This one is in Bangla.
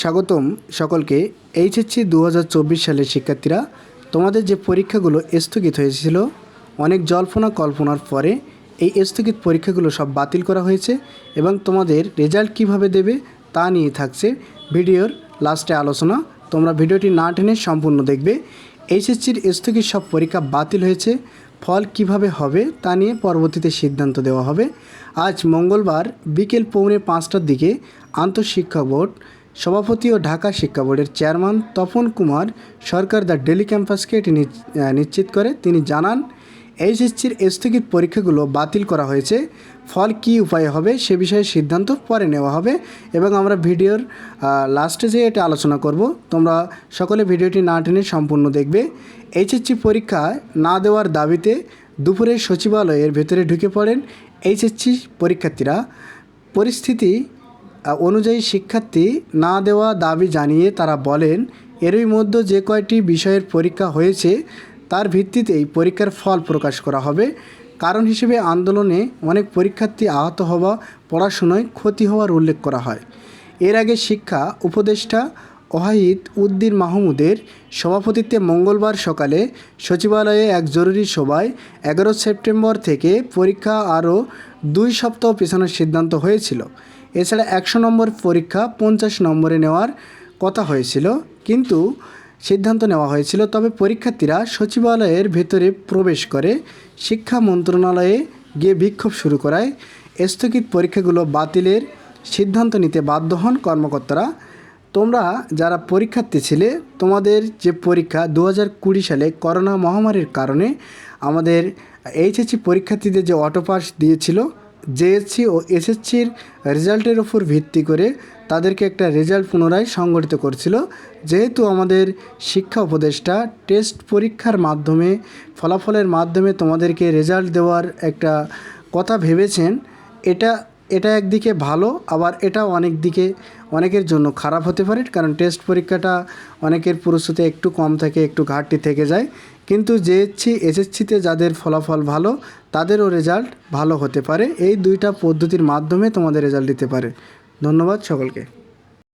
স্বাগতম সকলকে। এইচএসসি দু হাজার চব্বিশ সালের শিক্ষার্থীরা, তোমাদের যে পরীক্ষাগুলো স্থগিত হয়েছিল, অনেক জল্পনা কল্পনার পরে এই স্থগিত পরীক্ষাগুলো সব বাতিল করা হয়েছে এবং তোমাদের রেজাল্ট কীভাবে দেবে তা নিয়ে থাকছে ভিডিওর লাস্টে আলোচনা। তোমরা ভিডিওটি না টেনে সম্পূর্ণ দেখবে। এইচএসসির স্থগিত সব পরীক্ষা বাতিল হয়েছে, ফল কীভাবে হবে তা নিয়ে পরবর্তীতে সিদ্ধান্ত দেওয়া হবে। আজ মঙ্গলবার বিকেল পৌনে পাঁচটার দিকে আন্তঃশিক্ষা বোর্ড সভাপতি ও ঢাকা শিক্ষা বোর্ডের chairman Tapan Kumar Sarkar the Daily ক্যাম্পাসকে এটি নিশ্চিত করে। তিনি জানান, এইচএসসির স্থগিত পরীক্ষাগুলো বাতিল করা হয়েছে। ফল কী উপায় হবে সে বিষয়ে সিদ্ধান্ত পরে নেওয়া হবে এবং আমরা ভিডিওর লাস্টে যে এটা আলোচনা করব, তোমরা সকলে ভিডিওটি না টেনে সম্পূর্ণ দেখবে। এইচএসসি পরীক্ষা না দেওয়ার দাবিতে দুপুরে সচিবালয়ের ভেতরে ঢুকে পড়েন এইচএসসি পরীক্ষার্থীরা। পরিস্থিতি অনুযায়ী শিক্ষার্থী না দেওয়া দাবি জানিয়ে তারা বলেন, এরই মধ্যে যে কয়টি বিষয়ের পরীক্ষা হয়েছে, তার ভিত্তিতেই পরীক্ষার ফল প্রকাশ করা হবে। কারণ হিসেবে আন্দোলনে অনেক পরীক্ষার্থী আহত হওয়া, পড়াশোনায় ক্ষতি হওয়ার উল্লেখ করা হয়। এর আগে শিক্ষা উপদেষ্টা ওয়াহিদ উদ্দিন মাহমুদের সভাপতিত্বে মঙ্গলবার সকালে সচিবালয়ে এক জরুরি সভায় এগারো সেপ্টেম্বর থেকে পরীক্ষা আরও দুই সপ্তাহ পেছানোর সিদ্ধান্ত হয়েছিল। এছাড়া একশো নম্বর পরীক্ষা পঞ্চাশ নম্বরে নেওয়ার কথা হয়েছিল, কিন্তু সিদ্ধান্ত নেওয়া হয়েছিল। তবে পরীক্ষার্থীরা সচিবালয়ের ভেতরে প্রবেশ করে শিক্ষা মন্ত্রণালয়ে গিয়ে বিক্ষোভ শুরু করায়। স্থগিত পরীক্ষাগুলো বাতিলের সিদ্ধান্ত নিতে বাধ্য হন কর্মকর্তারা। তোমরা যারা পরীক্ষার্থী ছিলে, তোমাদের যে পরীক্ষা দু কুড়ি সালে করোনা মহামারীর কারণে আমাদের এইচএসসি পরীক্ষার্থীদের যে অটোপাস দিয়েছিল জেএসসি ও এসএসসির রেজাল্টের ওপর ভিত্তি করে তাদেরকে একটা রেজাল্ট পুনরায় সংগঠিত করছিল। যেহেতু আমাদের শিক্ষা উপদেষ্টা টেস্ট পরীক্ষার মাধ্যমে, ফলাফলের মাধ্যমে তোমাদেরকে রেজাল্ট দেওয়ার একটা কথা ভেবেছেন, এটা এটা একদিকে ভালো, আবার এটা অনেক দিকে, অনেকের জন্য খারাপ হতে পারে। কারণ টেস্ট পরীক্ষাটা অনেকের পুরুষতে একটু কম থাকে, একটু ঘাটতি থেকে যায়। কিন্তু জেএসসি এসএসসিতে যাদের ফলাফল ভালো, তাদেরও রেজাল্ট ভালো হতে পারে। এই দুইটা পদ্ধতির মাধ্যমে তোমাদের রেজাল্ট দিতে পারে। ধন্যবাদ সকলকে।